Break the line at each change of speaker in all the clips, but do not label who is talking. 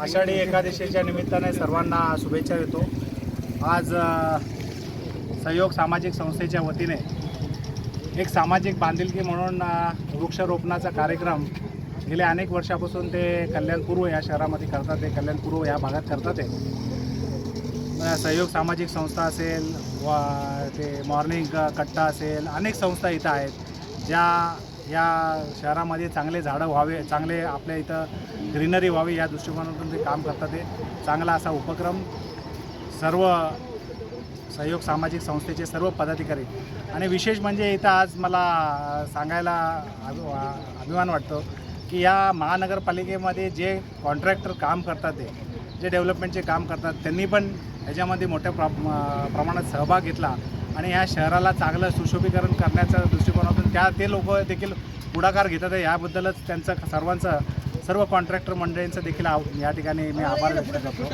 आषाढी एकादशीच्या निमित्ताने सर्वांना शुभेच्छा देतो. आज सहयोग सामाजिक संस्थेच्या वतीने एक सामाजिक बांधिलकी म्हणून वृक्षारोपणाचा कार्यक्रम गेल्या अनेक वर्षापासून ते कल्याणपूर्व या शहरामध्ये करतात ते कल्याणपूर्व या भागात करतात ते सहयोग सामाजिक संस्था असेल व ते मॉर्निंग कट्टा असेल अनेक संस्था इथं आहेत. ज्या या शहरामध्ये चांगले झाडं व्हावे चांगले आपल्या इथं ग्रीनरी व्हावी या दृष्टिकोनातून ते काम करतात ते. चांगला असा उपक्रम सर्व सहयोग सामाजिक संस्थेचे सर्व पदाधिकारी. आणि विशेष म्हणजे इथं आज मला सांगायला अभि- अभिमान वाटतो की या महानगरपालिकेमध्ये जे कॉन्ट्रॅक्टर काम करतात ते जे डेव्हलपमेंटचे काम करतात त्यांनी पण ह्याच्यामध्ये मोठ्या प्र प्रमाणात सहभाग घेतला. आणि ह्या शहराला चांगलं सुशोभीकरण करण्याच्या दृष्टिकोनातून त्या ते लोक देखील पुढाकार घेतात. याबद्दलच त्यांचं सर्वांचं सर्व कॉन्ट्रॅक्टर मंडळींचं देखील या ठिकाणी मी आभार व्यक्त करतो.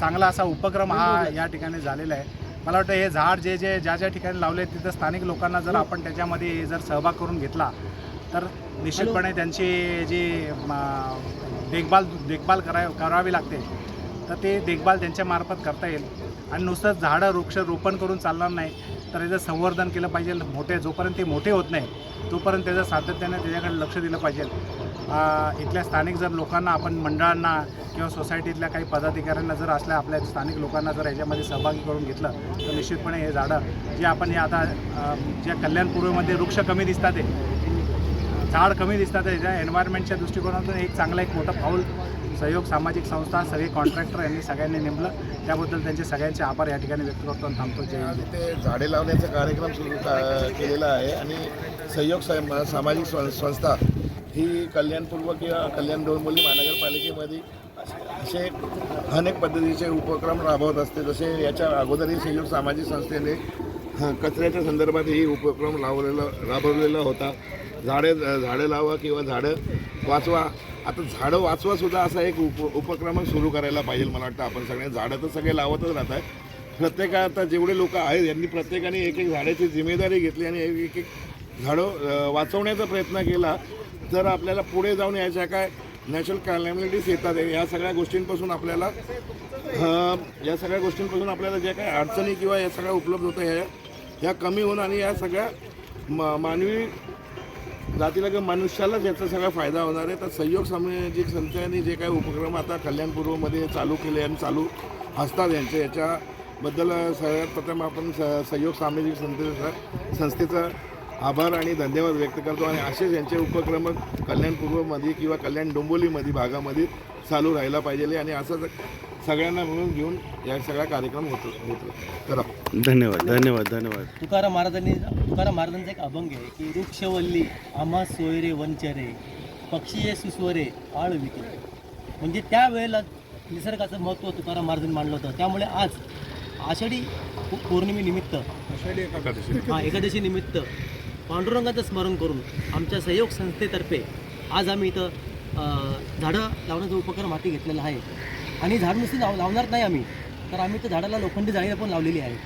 चांगला असा उपक्रम हा या ठिकाणी झालेला आहे. मला वाटतं हे झाड जे जे ज्या ज्या ठिकाणी लावले तिथं स्थानिक लोकांना जर आपण त्याच्यामध्ये जर सहभाग करून घेतला तर निश्चितपणे त्यांची जी देखभाल देखभाल करा करावी लागते. तर ते देखभाल त्यांच्यामार्फत करता येईल. आणि नुसतं झाडं वृक्ष रोपण करून चालणार नाही तर याचं संवर्धन केलं पाहिजे. मोठे जोपर्यंत ते मोठे होत नाही तोपर्यंत त्याचं सातत्याने त्याच्याकडे लक्ष दिलं पाहिजे. इथल्या स्थानिक जर लोकांना आपण मंडळांना किंवा सोसायटीतल्या काही पदाधिकाऱ्यांना जर असल्या आपल्या स्थानिक लोकांना जर याच्यामध्ये सहभागी करून घेतलं तर निश्चितपणे हे झाडं जे आपण हे आता ज्या कल्याणपूर्वमध्ये वृक्ष कमी दिसतात ते झाड कमी दिसतात त्याच्या एन्व्हायरमेंटच्या दृष्टिकोनातून एक चांगला एक मोठं पाऊल सहयोग सामाजिक संस्था सगळे कॉन्ट्रॅक्टर यांनी सगळ्यांनी नेमलं. त्याबद्दल त्यांचे सगळ्यांचे आभार या ठिकाणी व्यक्त करतो आणि थांबतो. जे
ते झाडे लावण्याचा कार्यक्रम सुरू केलेला आहे आणि सहयोग सम- सामाजिक सं- संस्था ही कल्याणपूर्व किंवा कल्याण डोंबिवली महानगरपालिकेमध्ये असे अनेक पद्धतीचे उपक्रम राबवत असते. जसे याच्या अगोदरही सहयोग सामाजिक संस्थेने कचऱ्याच्या संदर्भात ही उपक्रम लावलेला राबवलेला होता. झाडे झाडं लावा किंवा झाडं वाचवा. आता झाडं वाचवा सुद्धा असा एक उप उपक्रम सुरू करायला पाहिजे मला वाटतं आपण सगळे. झाडं तर सगळे लावतच राहत आहे प्रत्येका आता जेवढे लोक आहेत यांनी प्रत्येकाने एक एक झाडाची जिम्मेदारी घेतली आणि एक एक झाडं वाचवण्याचा प्रयत्न केला तर आपल्याला पुढे जाऊन याच्या काय नॅचरल कॅलॅमिटीज येतात. या सगळ्या गोष्टींपासून आपल्याला या सगळ्या गोष्टींपासून आपल्याला ज्या काही अडचणी किंवा या सगळ्या उपलब्ध होतं ह्या ह्या कमी होऊन आणि या सगळ्या म मानवी जातीला किंवा मनुष्यालाच याचा सगळा फायदा होणार आहे. तर सहयोग सामाजिक संस्थांनी जे काही उपक्रम आता कल्याणपूर्वमध्ये चालू केले आणि चालू असतात यांचे याच्याबद्दल सगळ्यात प्रथम आपण स सहयोग सामाजिक संस्थेचा संस्थेचा आभार आणि धन्यवाद व्यक्त करतो. आणि असेच यांचे उपक्रम कल्याणपूर्वमध्ये किंवा कल्याण डोंबिवलीमध्ये भागामध्ये चालू राहायला पाहिजे आणि असंच सगळ्यांना मिळून घेऊन या सगळा कार्यक्रम होतो होतो करा.
धन्यवाद धन्यवाद धन्यवाद.
तुकाराम महाराजांनी तुकाराम महाराजांचा एक अभंग आहे की वृक्षवल्ली आम्हा सोयरे वंचरे पक्षी ये सुस्वरे आळ विके म्हणजे त्यावेळेला निसर्गाचं महत्त्व तुकाराम महाराजांनी मांडलं होतं. त्यामुळे आज आषाढी पौर्णिमेनिमित्त हा एकादशी निमित्त पांडुरंगाचं स्मरण करून आमच्या सहयोग संस्थेतर्फे आज आम्ही इथं झाडं लावण्याचा उपक्रम हाती घेतलेला आहे. आणि झाड नुसती लाव लावणार नाही आम्ही तर आम्ही तर झाडाला लोखंडी जाळी पण लावलेली आहे.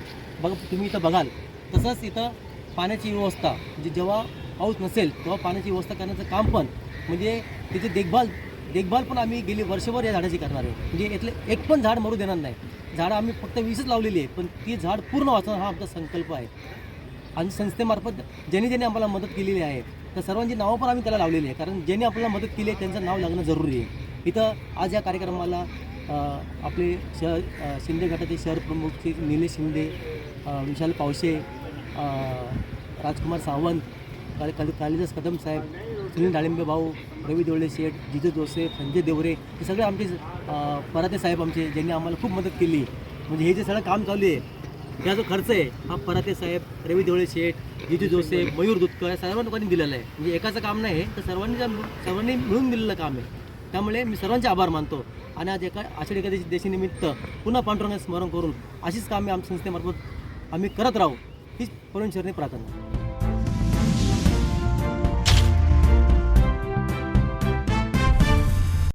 बघ तुम्ही इथं बघाल तसंच इथं पाण्याची व्यवस्था म्हणजे जेव्हा पाऊस नसेल तेव्हा पाण्याची व्यवस्था करण्याचं काम पण म्हणजे त्याची देखभाल देखभाल पण आम्ही गेली वर्षभर या झाडाची करणार आहे. म्हणजे इथले एक पण झाड मरू देणार नाही. झाडं आम्ही फक्त वीसच लावलेली आहे पण ती झाड पूर्ण वाचवणं हा आमचा संकल्प आहे. आणि संस्थेमार्फत ज्यांनी ज्यांनी आम्हाला मदत केलेली आहे तर सर्वांची नावं पण आम्ही त्याला लावलेली आहे. कारण ज्यांनी आपल्याला मदत केली आहे त्यांचं नाव लागणं जरुरी आहे. इथं आज या कार्यक्रमाला आपले शहर शिंदे गटाचे शहर प्रमुख श्री निलेश शिंदे विशाल पावशे राजकुमार सावंत काल कालिदास कदम साहेब सुनील डाळिंबे भाऊ रवी देवळे शेठ जिजू जोसेफ संजय देवरे हे सगळे आमचे पराते साहेब आमचे ज्यांनी आम्हाला खूप मदत केली. म्हणजे हे जे सगळं काम चालू आहे या जो खर्च आहे हा पराते साहेब रवी देवळे शेठ जिजू जोसेफ मयूर दुतकर या सर्व लोकांनी दिलेला आहे. म्हणजे एकाचं काम नाही तर सर्वांनी सर्वांनी मिळून दिलेलं काम आहे. त्यामुळे मी सर्वांचे आभार मानतो. आणि आज एका आषाढी एकादशी देशीनिमित्त पुन्हा पांडुरंगाचं स्मरण करून अशीच कामे आमच्या संस्थेमार्फत आम्ही करत राहू. हीच परमेश्वरने प्रार्थना.